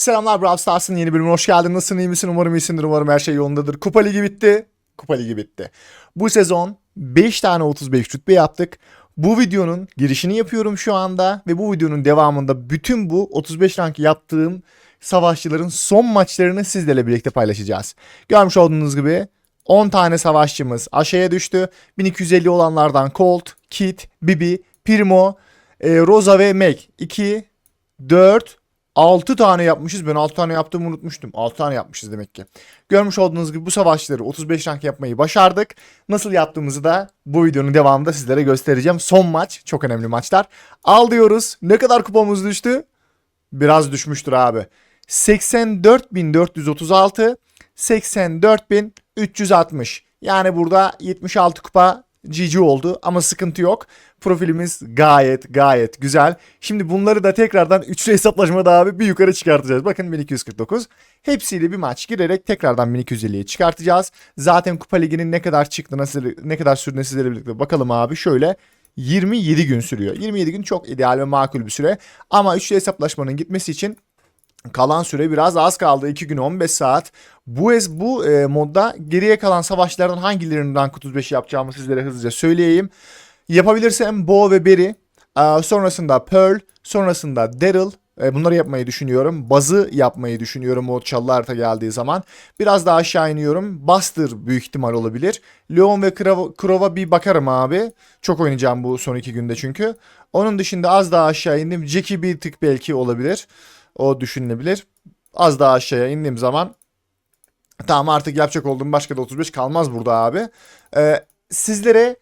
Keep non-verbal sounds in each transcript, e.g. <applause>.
Selamlar Brawl Stars'ın yeni bölümüne hoş geldin. Nasılsın, iyi misin? Umarım iyisindir. Umarım her şey yolundadır. Kupa Ligi bitti. Kupa Ligi bitti. Bu sezon 5 tane 35 rütbe yaptık. Bu videonun girişini yapıyorum şu anda ve bu videonun devamında bütün bu 35 rank yaptığım savaşçıların son maçlarını sizlerle birlikte paylaşacağız. Görmüş olduğunuz gibi 10 tane savaşçımız aşağıya düştü. 1250 olanlardan Colt, Kit, Bibi, Primo, e, Rosa ve Meg. 2, 4, 6 tane yapmışız. Ben 6 tane yaptığımı unutmuştum. 6 tane yapmışız demek ki. Görmüş olduğunuz gibi bu savaşları 35 rank yapmayı başardık. Nasıl yaptığımızı da bu videonun devamında sizlere göstereceğim. Son maç. Çok önemli maçlar. Al diyoruz. Ne kadar kupamız düştü? Biraz düşmüştür abi. 84.436 84.360. Yani burada 76 kupa GG oldu ama sıkıntı yok. Profilimiz gayet gayet güzel. Şimdi bunları da tekrardan üçlü hesaplaşmada abi bir yukarı çıkartacağız. Bakın 1249. Hepsiyle bir maç girerek tekrardan 1250'ye çıkartacağız. Zaten Kupa Ligi'nin ne kadar çıktı, nasıl ne kadar sürdüğüne sizlerle birlikte bakalım abi. Şöyle 27 gün sürüyor. 27 gün çok ideal ve makul bir süre. Ama üçlü hesaplaşmanın gitmesi için Kalan süre biraz az kaldı. 2 gün 15 saat. Bu ez bu e, modda geriye kalan savaşlardan hangilerinin rank 35 yapacağımı sizlere hızlıca söyleyeyim. Yapabilirsem Bo ve Berry, e, sonrasında Pearl, sonrasında Daryl. E, bunları yapmayı düşünüyorum. Bazı yapmayı düşünüyorum o çalı geldiği zaman. Biraz daha aşağı iniyorum. Buster büyük ihtimal olabilir. Leon ve Krova bir bakarım abi. Çok oynayacağım bu son iki günde çünkü. Onun dışında az daha aşağı indim. Jackie bir tık belki olabilir. O düşünülebilir. Az daha aşağıya indiğim zaman tamam artık yapacak olduğum başka da 35 kalmaz burada abi. Ee, sizlere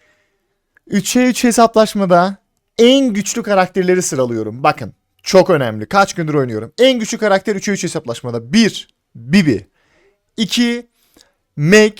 3'e 3 hesaplaşmada en güçlü karakterleri sıralıyorum. Bakın çok önemli. Kaç gündür oynuyorum. En güçlü karakter 3'e 3 hesaplaşmada. 1. Bibi. 2. Meg.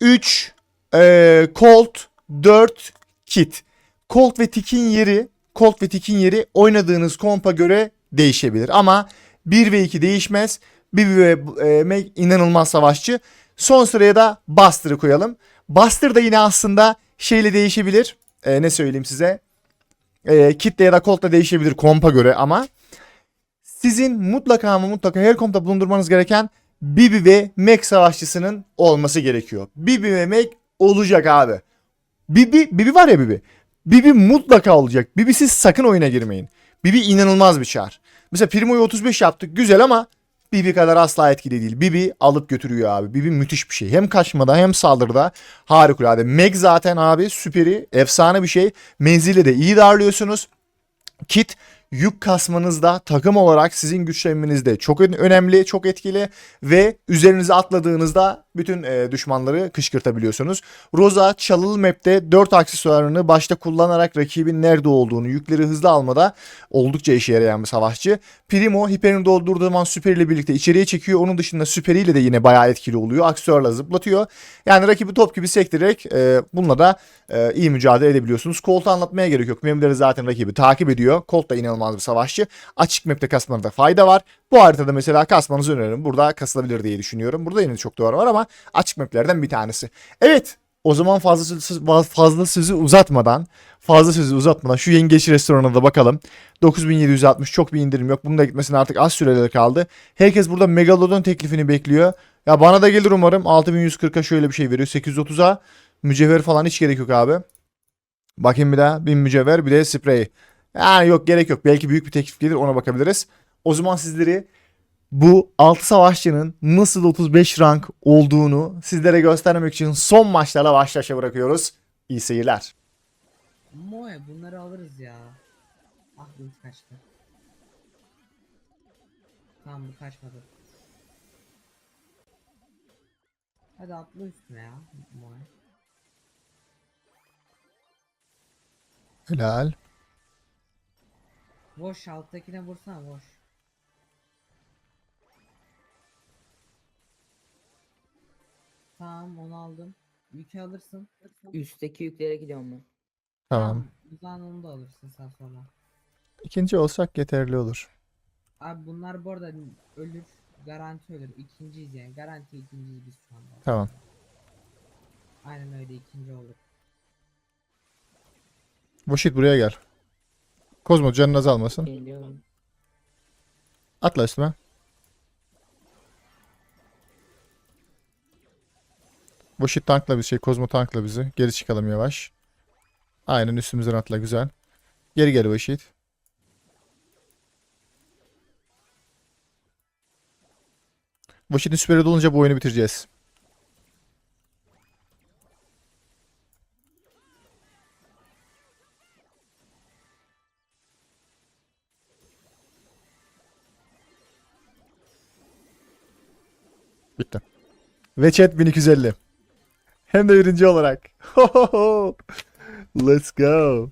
3. Ee, Colt. 4. Kit. Colt ve Tick'in yeri Colt ve Tick'in yeri oynadığınız kompa göre değişebilir. Ama 1 ve 2 değişmez. Bibi ve e, Meg inanılmaz savaşçı. Son sıraya da Buster'ı koyalım. Buster da yine aslında şeyle değişebilir. E, ne söyleyeyim size? E, Kit'le ya da Colt'la değişebilir kompa göre ama sizin mutlaka ama mutlaka her kompta bulundurmanız gereken Bibi ve Meg savaşçısının olması gerekiyor. Bibi ve Meg olacak abi. Bibi, Bibi var ya Bibi. Bibi mutlaka olacak. Bibisiz sakın oyuna girmeyin. Bibi inanılmaz bir çar. Mesela Primo'yu 35 yaptık güzel ama Bibi kadar asla etkili değil. Bibi alıp götürüyor abi. Bibi müthiş bir şey. Hem kaçmada hem saldırıda harikulade. Meg zaten abi süperi efsane bir şey. Menzili de iyi darlıyorsunuz. Kit yük kasmanızda takım olarak sizin güçlenmenizde çok ön- önemli, çok etkili ve üzerinize atladığınızda bütün e, düşmanları kışkırtabiliyorsunuz. Rosa çalılı map'te 4 aksesuarını başta kullanarak rakibin nerede olduğunu, yükleri hızlı almada oldukça işe yarayan bir savaşçı. Primo hiperini doldurduğu zaman süperiyle birlikte içeriye çekiyor. Onun dışında süperiyle de yine bayağı etkili oluyor. Aksesuarla zıplatıyor. Yani rakibi top gibi sektirerek e, bununla da e, iyi mücadele edebiliyorsunuz. Colt'u anlatmaya gerek yok. Memleri zaten rakibi takip ediyor. Colt da inanılmaz bir savaşçı. Açık map'te kasmanızda fayda var. Bu haritada mesela kasmanızı öneririm. Burada kasılabilir diye düşünüyorum. Burada yine çok doğru var ama açık map'lerden bir tanesi. Evet. O zaman fazla sözü, fazla sözü uzatmadan, fazla sözü uzatmadan şu yengeç restoranına da bakalım. 9760 çok bir indirim yok. Bunun da gitmesine artık az süreler kaldı. Herkes burada Megalodon teklifini bekliyor. Ya bana da gelir umarım. 6140'a şöyle bir şey veriyor. 830'a mücevher falan hiç gerek yok abi. Bakayım bir daha. Bir mücevher bir de sprey. Yani yok gerek yok. Belki büyük bir teklif gelir ona bakabiliriz. O zaman sizleri bu 6 savaşçının nasıl 35 rank olduğunu sizlere göstermek için son maçlarla baş başa bırakıyoruz. İyi seyirler. Moe bunları alırız ya. Ah bu kaçtı. Tamam bu kaçmadı. Hadi atla üstüne ya Moe. Helal. Boş alttakine vursana boş. Tamam onu aldım. Yükü alırsın. Üstteki yüklere gidiyorum ben. Tamam. O zaman onu da alırsın sen sonra. İkinci olsak yeterli olur. Abi bunlar bu arada ölür. Garanti ölür. İkinciyiz yani. Garanti ikinciyiz biz şu anda. Tamam. Aynen öyle ikinci olur. Boşit buraya gel. Kozmo canın azalmasın. Geliyorum. Atla üstüme. Bu shit tankla bir şey. Kozmo tankla bizi. Geri çıkalım yavaş. Aynen üstümüzden atla güzel. Geri gel bu shit. Bu shit'in süperi dolunca bu oyunu bitireceğiz. Bitti. Ve chat 1250. Hem de birinci olarak. <laughs> Let's go.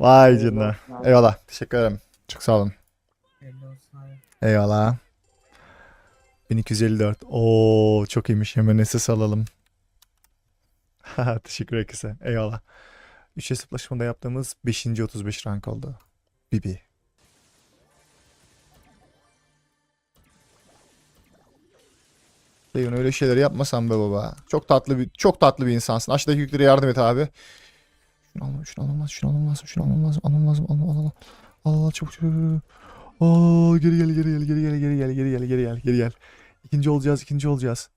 Vay canına. Eyvallah. Teşekkür ederim. Çok sağ olun. Eyvallah. 1254. Oo çok iyiymiş. Hemen SS alalım. <laughs> Teşekkür herkese. Eyvallah. 3 hesaplaşmada yaptığımız 5. 35 rank oldu. Bibi. Ceyhun öyle şeyleri yapmasan be baba. Çok tatlı bir çok tatlı bir insansın. Aşağıdaki yüklere yardım et abi. Şunu almam, şunu almam lazım, şunu almam lazım, şunu almam lazım, almam lazım, almam, almam, al, al, çabuk, çabuk. Aa, geri gel, geri gel, geri gel, geri gel, geri gel, geri gel, geri gel. İkinci olacağız, ikinci olacağız.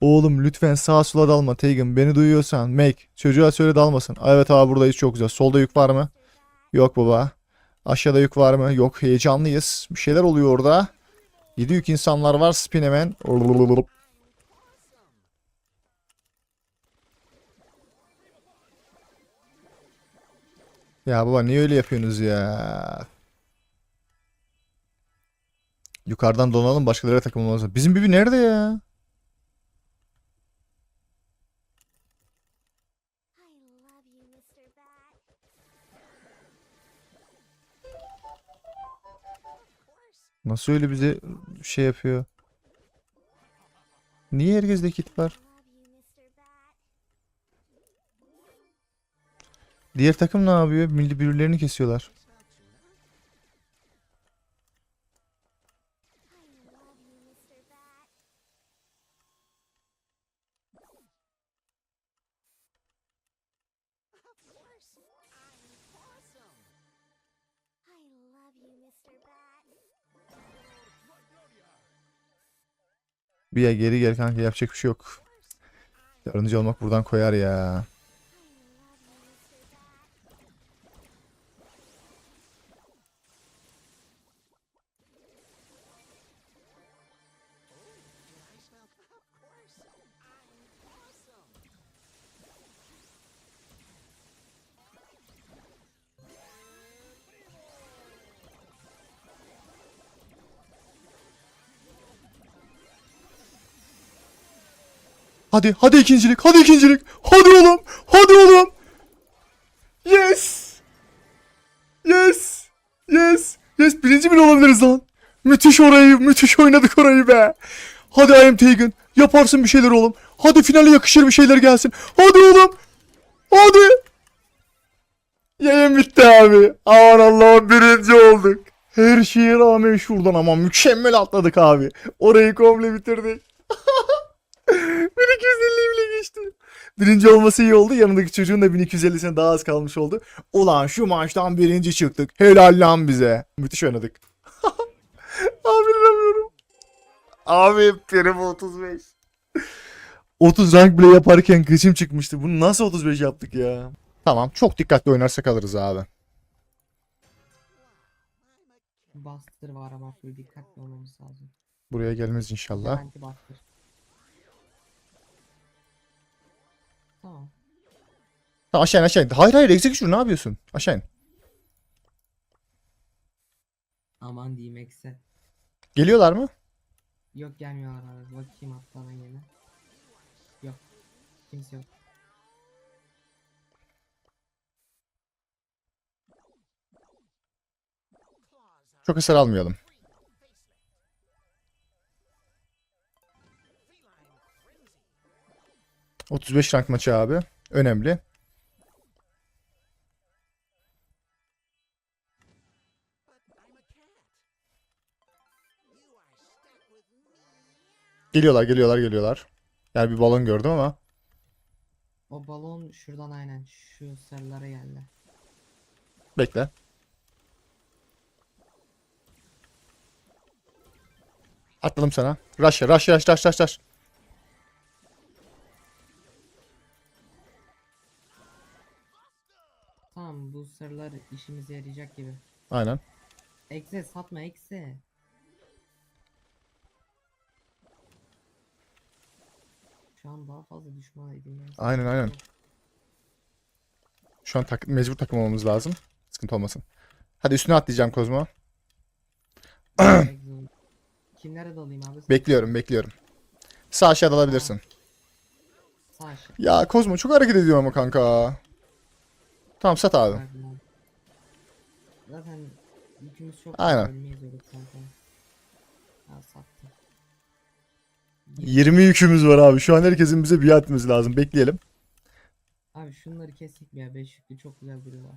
Oğlum lütfen sağa sola dalma Tegan. Beni duyuyorsan make. Çocuğa söyle dalmasın. Evet abi buradayız çok güzel. Solda yük var mı? Yok baba. Aşağıda yük var mı? Yok heyecanlıyız. Bir şeyler oluyor orada. 7 yük insanlar var. Spin hemen. Ya baba niye öyle yapıyorsunuz ya? Yukarıdan donalım başkalarıyla takılmamız. Bizim Bibi nerede ya? Nasıl öyle bize şey yapıyor? Niye herkeste kit var? Diğer takım ne yapıyor? Milli birbirlerini kesiyorlar. Bir ya geri gel kanka yapacak bir şey yok. Yardımcı olmak buradan koyar ya. Hadi hadi ikincilik hadi ikincilik. Hadi oğlum hadi oğlum. Yes. Yes. Yes. Yes birinci bile olabiliriz lan. Müthiş orayı müthiş oynadık orayı be. Hadi I am Tegan. Yaparsın bir şeyler oğlum. Hadi finale yakışır bir şeyler gelsin. Hadi oğlum. Hadi. Yayın bitti abi. Aman Allah'ım birinci olduk. Her şeye rağmen şuradan ama mükemmel atladık abi. Orayı komple bitirdik. 1250 bile geçti. Birinci olması iyi oldu. Yanındaki çocuğun da 1250'sine daha az kalmış oldu. Ulan şu maçtan birinci çıktık. Helal lan bize. Müthiş oynadık. <laughs> Abi inanamıyorum. Abi prim 35. 30 rank bile yaparken kıçım çıkmıştı. Bunu nasıl 35 yaptık ya? Tamam çok dikkatli oynarsak alırız abi. Buster var ama full dikkatli olmamız lazım. Buraya gelmez inşallah. Garanti Buster. Tamam. Tamam aşağı in aşağı in. Hayır hayır execute ne yapıyorsun? Aşağı in. Aman diyeyim ekse. Geliyorlar mı? Yok gelmiyorlar abi. Bakayım hatta ben yine. Yok. Kimse yok. Çok eser almayalım. ...35 rank maçı abi. Önemli. Geliyorlar, geliyorlar, geliyorlar. Yani bir balon gördüm ama. O balon şuradan aynen şu sarılara geldi. Bekle. Atladım sana. Rush, rush, rush, rush, rush, rush. Boosterlar işimize yarayacak gibi. Aynen. Exe satma exe. Şu an daha fazla düşman edinmemiz. Aynen, aynen. Şu an tak mecbur takım olmamız lazım. Sıkıntı olmasın. Hadi üstüne atlayacağım Kozmo. <clears throat> Kimlere dalayım abi? Bekliyorum, bekliyorum. Sağ aşağıda alabilirsin. Sağ aşağı. Ya Kozmo çok hareket ediyor ama kanka. Tamam sat abi. Zaten yükümüz çok Aynen. ölmeyiz öyle kanka. Ha sattım. 20 yükümüz var abi. Şu an herkesin bize biat etmesi lazım. Bekleyelim. Abi şunları kestik ya? 5 yüklü çok güzel duruyorlar.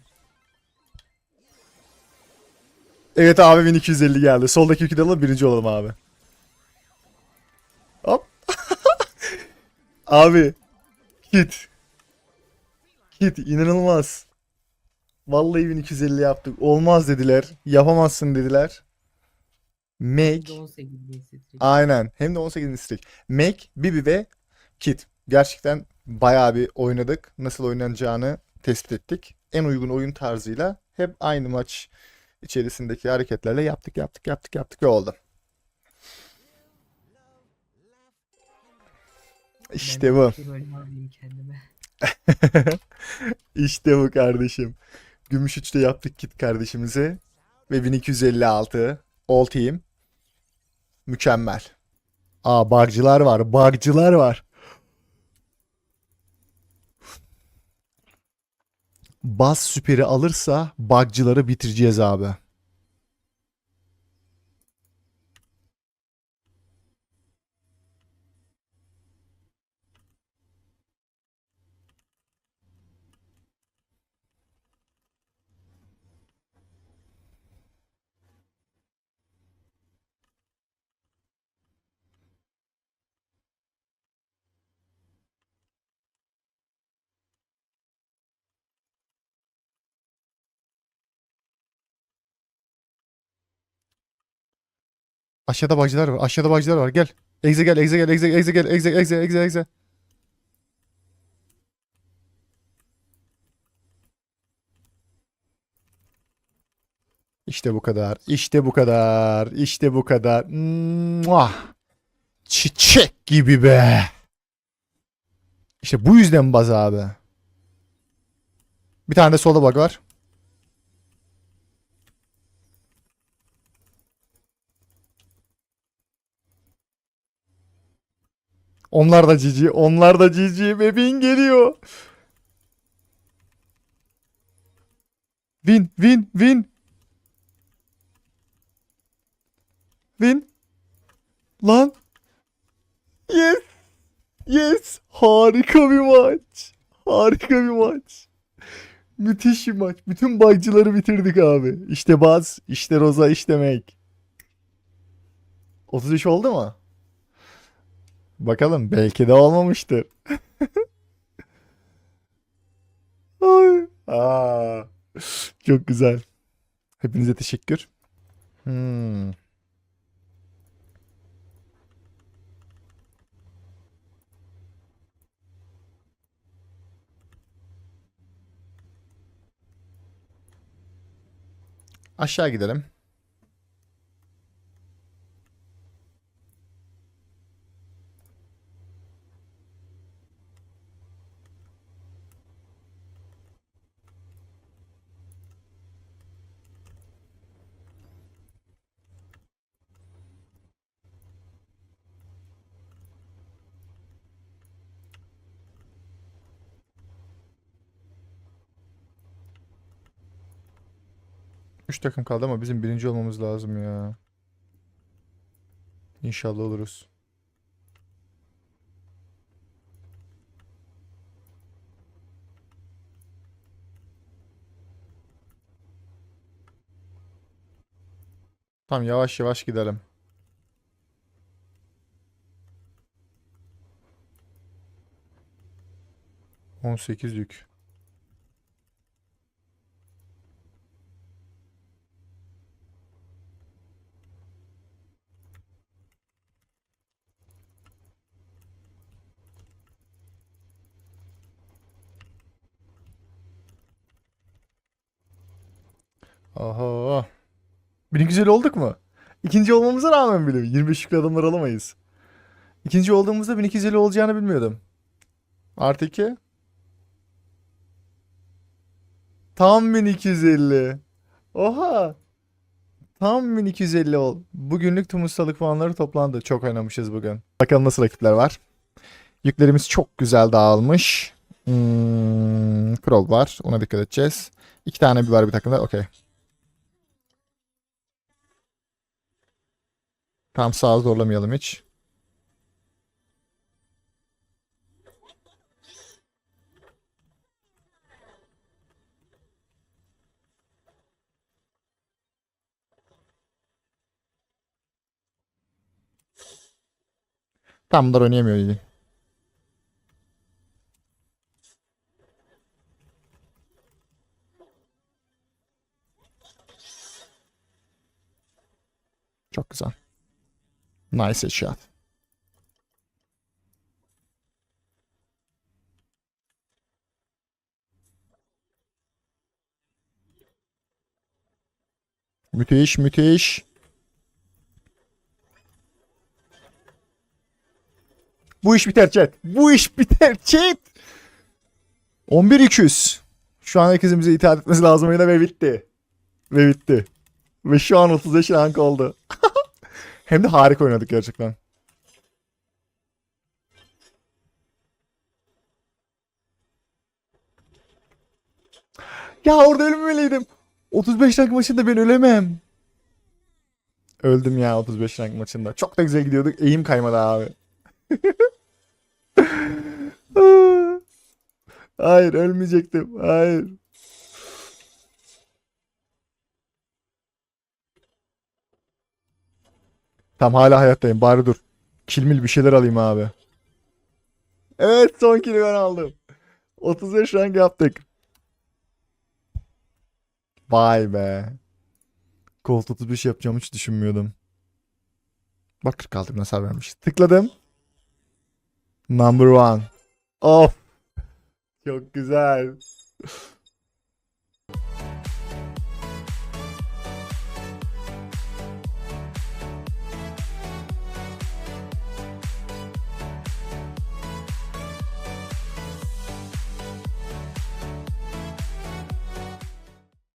Evet abi 1250 geldi. Soldaki yükü de alalım birinci olalım abi. Hop. <laughs> abi. Kit. Kit inanılmaz. Vallahi 1250 yaptık. Olmaz dediler. Yapamazsın dediler. Make. Bir de 18 bin streak. Aynen. Hem de 18. streak. Make, Bibi ve Kit. Gerçekten bayağı bir oynadık. Nasıl oynanacağını tespit ettik. En uygun oyun tarzıyla hep aynı maç içerisindeki hareketlerle yaptık yaptık yaptık yaptık ve oldu. İşte bu. <laughs> İşte bu kardeşim. Gümüş 3'te yaptık Kit kardeşimize. Ve 1256 All Team. Mükemmel. Aa bug'cılar var. Bug'cılar var. Baz süperi alırsa bug'cıları bitireceğiz abi. Aşağıda bug'cılar var. Aşağıda bug'cılar var. Gel. Exe gel, exe gel, exe, exe gel, exe, exe, exe, exe. İşte bu kadar. İşte bu kadar. İşte bu kadar. Muah. Çiçek gibi be. İşte bu yüzden baz abi. Bir tane de solda bug var. Onlar da cici. Onlar da cici. Bebeğin geliyor. Win, win, win. Win. Lan. Yes. Yes. Harika bir maç. Harika bir maç. Müthiş bir maç. Bütün bug'cıları bitirdik abi. İşte Baz, işte Roza, işte Meg. 33 oldu mu? Bakalım belki de olmamıştır. <laughs> Ay. Aa, çok güzel. Hepinize teşekkür. Hmm. Aşağı gidelim. Üç takım kaldı ama bizim birinci olmamız lazım ya. İnşallah oluruz. Tamam yavaş yavaş gidelim. On sekiz yük. Oho. 1250 olduk mu? İkinci olmamıza rağmen bile 25 yüklü adamlar alamayız. İkinci olduğumuzda 1250 olacağını bilmiyordum. Artı 2. Tam 1250. Oha. Tam 1250 ol. Bugünlük tüm ustalık puanları toplandı. Çok oynamışız bugün. Bakalım nasıl rakipler var. Yüklerimiz çok güzel dağılmış. Hmm, Kroll var. Ona dikkat edeceğiz. İki tane bir var bir takımda. Okey. Tam sağa zorlamayalım hiç. Tam bunlar oynayamıyor iyi. Çok güzel. Nice shot. Müthiş müthiş. Bu iş biter chat. Bu iş biter chat. 11-200. Şu an herkesin bize itaat etmesi lazımıyla ve bitti. Ve bitti. Ve şu an 35 rank oldu. <laughs> Hem de harika oynadık gerçekten. Ya orada ölmemeliydim. 35 rank maçında ben ölemem. Öldüm ya 35 rank maçında. Çok da güzel gidiyorduk. Eğim kaymadı abi. <laughs> Hayır ölmeyecektim. Hayır. Tam hala hayattayım. Bari dur. Kilmil bir şeyler alayım abi. Evet son kili ben aldım. 35 rank yaptık. Vay be. Colt 35 yapacağımı hiç düşünmüyordum. Bak 46 bin hasar vermiş. Tıkladım. Number one. Of. Çok güzel.